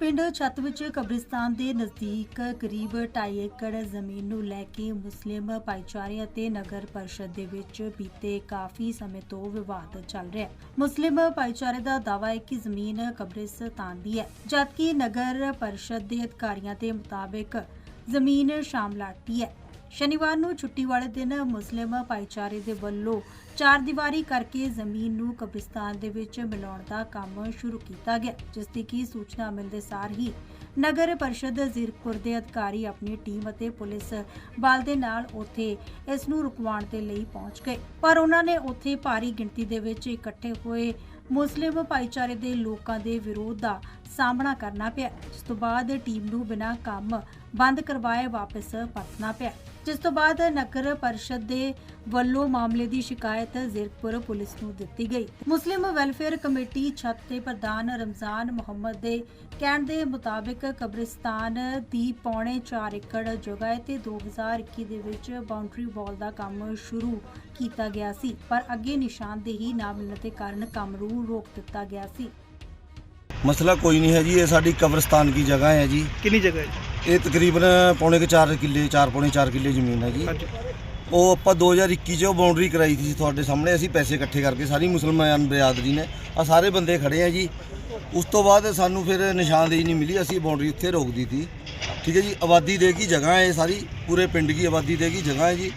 ਪਿੰਡ ਛੱਤ ਵਿੱਚ ਕਬਰਿਸਤਾਨ ਦੇ ਨਜ਼ਦੀਕ ਕਰੀਬ 2.5 ਏਕੜ ਜ਼ਮੀਨ ਨੂੰ ਲੈ ਕੇ ਮੁਸਲਿਮ ਭਾਈਚਾਰੇ ਅਤੇ ਨਗਰ ਪਰਿਸ਼ਦ ਦੇ ਵਿੱਚ ਬੀਤੇ ਕਾਫੀ ਸਮੇਂ ਤੋਂ ਵਿਵਾਦ ਚੱਲ ਰਿਹਾ ਹੈ। ਮੁਸਲਿਮ ਭਾਈਚਾਰੇ ਦਾ ਦਾਅਵਾ ਹੈ ਕਿ ਜ਼ਮੀਨ ਕਬਰਿਸਤਾਨ ਦੀ ਹੈ, ਜਦਕਿ ਨਗਰ ਪਰਿਸ਼ਦ ਦੇ ਅਧਿਕਾਰੀਆਂ ਦੇ ਮੁਤਾਬਿਕ ਜ਼ਮੀਨ ਸ਼ਾਮਲਾਟੀ ਹੈ। ਸ਼ਨੀਵਾਰ ਨੂੰ ਛੁੱਟੀ ਵਾਲੇ ਦਿਨ ਮੁਸਲਿਮ ਭਾਈਚਾਰੇ ਦੇ ਵੱਲੋਂ ਚਾਰ ਦੀਵਾਰੀ ਕਰਕੇ ਜ਼ਮੀਨ ਨੂੰ ਕਬਰਿਸਤਾਨ ਦੇ ਵਿੱਚ ਮਿਲਾਉਣ ਦਾ ਕੰਮ ਸ਼ੁਰੂ ਕੀਤਾ ਗਿਆ, ਜਿਸ ਦੀ ਕੀ ਸੂਚਨਾ ਮਿਲਦੇ ਸਾਰ ਹੀ ਨਗਰ ਪਰਿਸ਼ਦ ਜ਼ੀਰਕਪੁਰ ਦੇ ਅਧਿਕਾਰੀ ਆਪਣੀ ਟੀਮ ਅਤੇ ਪੁਲਿਸ ਬਲ ਦੇ ਨਾਲ ਉੱਥੇ ਇਸ ਨੂੰ ਰੁਕਵਾਉਣ ਦੇ ਲਈ ਪਹੁੰਚ ਗਏ। ਪਰ ਉਹਨਾਂ ਨੇ ਉੱਥੇ ਭਾਰੀ ਗਿਣਤੀ ਦੇ ਵਿੱਚ ਇਕੱਠੇ ਹੋਏ ਮੁਸਲਿਮ ਭਾਈਚਾਰੇ ਦੇ ਲੋਕਾਂ ਦੇ ਵਿਰੋਧ ਦਾ ਸਾਹਮਣਾ ਕਰਨਾ ਪਿਆ, ਜਿਸ ਤੋਂ ਬਾਅਦ ਟੀਮ ਨੂੰ ਬਿਨਾਂ ਕੰਮ ਬੰਦ ਕਰਵਾਏ ਵਾਪਸ ਪਰਤਣਾ ਪਿਆ। ਜਿਸ ਤੋਂ ਬਾਅਦ ਨਗਰ ਪਰਿਸ਼ਦ ਦੇ ਵੱਲੋਂ ਮਾਮਲੇ ਦੀ ਸ਼ਿਕਾਇਤ ਜ਼ੀਰਕਪੁਰ ਪੁਲਿਸ ਨੂੰ ਦਿੱਤੀ ਗਈ। ਮੁਸਲਿਮ ਵੈਲਫੇਅਰ ਕਮੇਟੀ ਛੱਤ ਦੇ ਪ੍ਰਧਾਨ ਰਮਜ਼ਾਨ ਮੁਹੰਮਦ ਦੇ ਕਹਿਣ ਦੇ ਮੁਤਾਬਿਕ ਕਬਰਿਸਤਾਨ ਦੀ ਪੌਣੇ 4 ਏਕੜ ਜਗ੍ਹਾ ਹੈ ਤੇ 2021 ਦੇ ਵਿੱਚ ਬਾਉਂਡਰੀ ਵਾਲ ਦਾ ਕੰਮ ਸ਼ੁਰੂ ਕੀਤਾ ਗਿਆ ਸੀ, ਪਰ ਅੱਗੇ ਨਿਸ਼ਾਨਦੇਹੀ ਨਾ ਮਿਲਣ ਦੇ ਕਾਰਨ ਕੰਮ ਨੂੰ ਰੋਕ ਦਿੱਤਾ ਗਿਆ ਸੀ। ਮਸਲਾ ਕੋਈ ਨਹੀਂ ਹੈ ਜੀ ਇਹ ਸਾਡੀ ਕਬਰਸਤਾਨ ਕੀ ਜਗ੍ਹਾ ਹੈ ਜੀ। ਕਿੰਨੀ ਜਗ੍ਹਾ ਹੈ ਜੀ? ਇਹ ਤਕਰੀਬਨ ਪੌਣੇ ਕੁ 4 ਕਿੱਲੇ 4 ਪੌਣੇ 4 ਕਿੱਲੇ ਜ਼ਮੀਨ ਹੈ ਜੀ। ਹਾਂਜੀ। ਉਹ ਆਪਾਂ 2021 ਚ ਬਾਉਂਡਰੀ ਕਰਾਈ ਸੀ ਤੁਹਾਡੇ ਸਾਹਮਣੇ ਅਸੀਂ ਪੈਸੇ ਇਕੱਠੇ ਕਰਕੇ ਸਾਰੀ ਮੁਸਲਮਾਨ ਬਰਾਦਰੀ ਨੇ ਆ ਸਾਰੇ ਬੰਦੇ ਖੜੇ ਆ ਜੀ। ਉਸ ਤੋਂ ਬਾਅਦ ਸਾਨੂੰ ਫਿਰ ਨਿਸ਼ਾਨਦੇਹੀ ਨਹੀਂ ਮਿਲੀ ਅਸੀਂ ਬਾਉਂਡਰੀ ਉੱਥੇ ਰੋਕ ਦਿੱਤੀ। ਠੀਕ ਹੈ ਜੀ ਆਬਾਦੀ ਦੇ ਕੀ ਜਗ੍ਹਾ ਹੈ ਇਹ ਸਾਰੀ ਪੂਰੇ ਪਿੰਡ ਦੀ ਆਬਾਦੀ ਦੇ ਕੀ ਜਗ੍ਹਾ ਹੈ ਜੀ।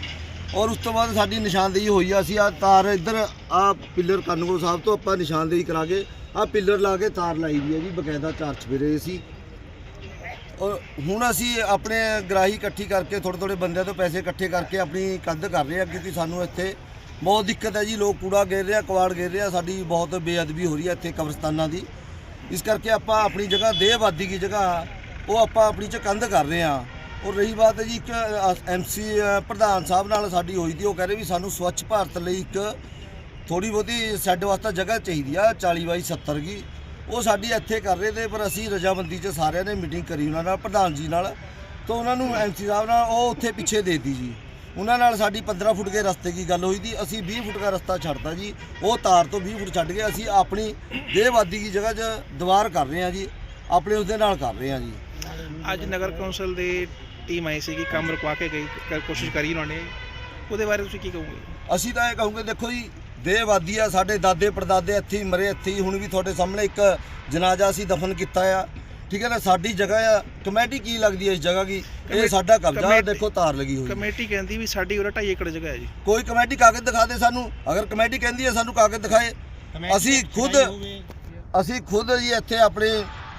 ਔਰ ਉਸ ਤੋਂ ਬਾਅਦ ਸਾਡੀ ਨਿਸ਼ਾਨਦੇਹੀ ਹੋਈ ਆ, ਅਸੀਂ ਆ ਤਾਰ ਇੱਧਰ, ਆ ਪਿੱਲਰ ਕੰਨਗੋ ਸਾਹਿਬ ਤੋਂ ਆਪਾਂ ਨਿਸ਼ਾਨਦੇਹੀ ਕਰਾ ਕੇ ਆ ਪਿੱਲਰ ਲਾ ਕੇ ਤਾਰ ਲਾਈ ਵੀ ਹੈ ਜੀ, ਬਕਾਇਦਾ ਚਾਰ ਚਫੇਰੇ ਸੀ ਔਰ ਹੁਣ ਅਸੀਂ ਆਪਣੇ ਗ੍ਰਾਹੀ ਇਕੱਠੀ ਕਰਕੇ ਥੋੜੇ ਥੋੜੇ ਬੰਦਿਆਂ ਤੋਂ ਪੈਸੇ ਇਕੱਠੇ ਕਰਕੇ ਆਪਣੀ ਕੰਧ ਕਰ ਰਹੇ ਹਾਂ ਕਿਉਂਕਿ ਸਾਨੂੰ ਇੱਥੇ। ਬਹੁਤ ਦਿੱਕਤ ਹੈ ਜੀ, ਲੋਕ ਕੂੜਾ ਗੇਰ ਰਿਹਾ, ਕਵਾੜ ਗੇਰ ਰਿਹਾ, ਸਾਡੀ ਬਹੁਤ ਬੇਅਦਬੀ ਹੋ ਰਹੀ ਹੈ ਇੱਥੇ ਕਬਰਸਤਾਨਾਂ ਦੀ। ਇਸ ਕਰਕੇ ਆਪਾਂ ਆਪਣੀ ਜਗ੍ਹਾ ਦੇਹ ਦੀ ਜਗ੍ਹਾ, ਉਹ ਆਪਾਂ ਆਪਣੀ ਚ ਕੰਧ ਕਰ ਰਹੇ ਹਾਂ ਔਰ ਰਹੀ ਬਾਤ ਹੈ ਜੀ ਇੱਕ ਐਮਸੀ ਪ੍ਰਧਾਨ ਸਾਹਿਬ ਨਾਲ ਸਾਡੀ ਹੋਈ ਸੀ ਉਹ ਕਹਿ ਰਹੇ ਵੀ ਸਾਨੂੰ ਸਵੱਛ ਭਾਰਤ ਲਈ ਇੱਕ ਥੋੜੀ ਬਹੁਤੀ ਸੈੱਡ ਵਾਸਤੇ ਜਗ੍ਹਾ ਚਾਹੀਦੀ ਆ 40 ਬਾਈ 70 ਕੀ। ਉਹ ਸਾਡੀ ਇੱਥੇ ਕਰ ਰਹੇ ਤੇ ਪਰ ਅਸੀਂ ਰਜਾਮੰਦੀ 'ਚ ਸਾਰਿਆਂ ਨੇ ਮੀਟਿੰਗ ਕਰੀ ਉਹਨਾਂ ਨਾਲ, ਪ੍ਰਧਾਨ ਜੀ ਨਾਲ। ਤਾਂ ਉਹਨਾਂ ਨੂੰ ਐਮਸੀ ਸਾਹਿਬ ਨਾਲ ਉਹ ਉੱਥੇ ਪਿੱਛੇ ਦੇ ਦਿੱਤੀ ਜੀ। ਉਹਨਾਂ ਨਾਲ ਸਾਡੀ 15 ਫੁੱਟ ਦੇ ਰਸਤੇ ਦੀ ਗੱਲ ਹੋਈ ਦੀ, ਅਸੀਂ 20 ਫੁੱਟ ਦਾ ਰਸਤਾ ਛੱਡਤਾ ਜੀ। ਉਹ ਤਾਰ ਤੋਂ 20 ਫੁੱਟ ਛੱਡ ਕੇ ਅਸੀਂ ਆਪਣੀ ਦੇਹਵਾਦੀ ਦੀ ਜਗ੍ਹਾ 'ਚ ਦੀਵਾਰ ਕਰ ਰਹੇ ਹਾਂ ਜੀ, ਆਪਣੇ ਉਸਦੇ ਨਾਲ ਕਰ ਰਹੇ ਹਾਂ ਜੀ। ਅੱਜ ਨਗਰ ਕੌਂਸਲ ਦੀ ਟੀਮ ਆਈ ਸੀ ਕਿ ਕੰਮ ਰੁਕਵਾ ਕੇ ਗਈ ਕੋਸ਼ਿਸ਼ ਕਰੀ ਉਹਨਾਂ। ਨੇ ਉਹਦੇ ਬਾਰੇ ਤੁਸੀਂ ਕੀ ਕਹੋਗੇ? ਅਸੀਂ ਤਾਂ ਇਹ ਕਹੂੰਗੇ ਦੇਖੋ ਜੀ ਦੇਹਵਾਦੀ ਆ ਸਾਡੇ ਦਾਦੇ ਪੜਦਾਦੇ ਇੱਥੇ ਹੀ ਮਰੇ ਇੱਥੇ ਹੀ ਹੁਣ ਵੀ ਤੁਹਾਡੇ ਸਾਹਮਣੇ ਇੱਕ ਜਨਾਜ਼ਾ ਅਸੀਂ ਦਫਨ ਕੀਤਾ ਆ। ਠੀਕ ਹੈ ਨਾ ਸਾਡੀ ਜਗ੍ਹਾ ਆ ਕਮੇਟੀ ਕੀ ਲੱਗਦੀ ਹੈ ਇਸ ਜਗ੍ਹਾ ਕੀ ਇਹ ਕਮੇ- ਸਾਡਾ ਕਬਜ਼ਾ ਕਮੇਟੀ- ਦੇਖੋ ਤਾਰ ਲੱਗੀ ਹੋਈ। ਹੈ। ਕਮੇਟੀ ਕਹਿੰਦੀ ਵੀ ਸਾਡੀ ਉਰੇ 2.5 ਏਕੜ ਜਗ੍ਹਾ ਹੈ ਜੀ। ਕੋਈ ਕਮੇਟੀ ਕਾਗਜ਼ ਦਿਖਾ ਦੇ ਸਾਨੂੰ। ਅਗਰ ਕਮੇਟੀ ਕਹਿੰਦੀ ਹੈ ਸਾਨੂੰ ਕਾਗਜ਼ ਦਿਖਾਏ। ਅਸੀਂ ਖੁਦ ਅਸੀਂ ਖੁਦ ਜੀ ਇੱਥੇ ਆਪਣੇ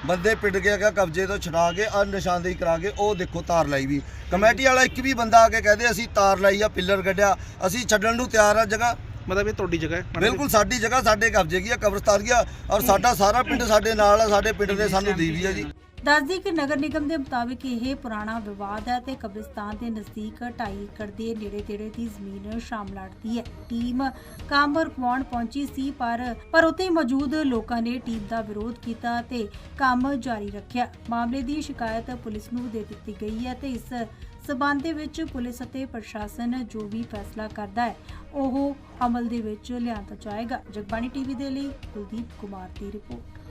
ਬੰਦੇ ਪਿੰਡ ਕੇ ਗਿਆ ਕਬਜ਼ੇ ਤੋਂ ਛਡਾ ਕੇ ਆ ਨਿਸ਼ਾਨਦੇਹੀ ਕਰਾ ਕੇ ਉਹ ਦੇਖੋ ਤਾਰ ਲਾਈ ਵੀ। ਕਮੇਟੀ ਵਾਲਾ ਇੱਕ ਵੀ ਬੰਦਾ ਆ ਕੇ ਕਹਦੇ ਅਸੀਂ ਤਾਰ ਲਾਈ ਆ ਪਿੱਲਰ ਗੱਡਿਆ ਅਸੀਂ ਛੱਡਣ ਨੂੰ ਤਿਆਰ ਆ ਜਗ੍ਹਾ। ਮਤਲਬ ਇਹ ਤੁਹਾਡੀ ਜਗ੍ਹਾ ਹੈ ਬਿਲਕੁਲ ਸਾਡੀ ਜਗ੍ਹਾ ਸਾਡੇ ਕਬਜ਼ੇ ਕੀ ਆ ਕਬਰਸਤਾਨ ਕੀ ਆ ਔਰ ਸਾਡਾ ਸਾਰਾ ਪਿੰਡ ਸਾਡੇ ਨਾਲ ਆ ਸਾਡੇ ਪਿੰਡ ਨੇ ਸਾਨੂੰ ਦੀ ਵੀ ਆ ਜੀ। ਦੱਸਦੀ ਕਿ ਨਗਰ ਨਿਗਮ ਦੇ ਮੁਤਾਬਿਕ ਇਹ ਪੁਰਾਣਾ ਵਿਵਾਦ ਹੈ ਤੇ ਕਬਰਿਸਤਾਨ ਦੇ ਨਜ਼ਦੀਕ 2.5 ਏਕੜ ਦੇ ਨੇੜੇ ਤੇੜੇ ਦੀ ਜ਼ਮੀਨ ਸ਼ਾਮਲਾਟਦੀ ਹੈ। ਟੀਮ ਕੰਮ ਰੁਕਵਾਉਣ ਪਹੁੰਚੀ ਸੀ, ਪਰ ਪਰ ਉੱਥੇ ਮੌਜੂਦ ਲੋਕਾਂ ਨੇ ਟੀਮ ਦਾ ਵਿਰੋਧ ਕੀਤਾ ਤੇ ਕੰਮ ਜਾਰੀ ਰੱਖਿਆ। ਮਾਮਲੇ ਦੀ ਸ਼ਿਕਾਇਤ ਪੁਲਿਸ ਨੂੰ ਦੇ ਦਿੱਤੀ ਗਈ ਹੈ ਤੇ ਇਸ ਸਬੰਧ ਦੇ ਵਿੱਚ ਪੁਲਿਸ ਅਤੇ ਪ੍ਰਸ਼ਾਸਨ ਜੋ ਵੀ ਫੈਸਲਾ ਕਰਦਾ ਹੈ, ਉਹ ਅਮਲ ਦੇ ਵਿੱਚ ਲਿਆਂਦਾ ਜਾਏਗਾ। ਜਗਬਾਣੀ ਟੀਵੀ ਦੇ ਲਈ ਕੁਲਦੀਪ ਕੁਮਾਰ ਦੀ ਰਿਪੋਰਟ।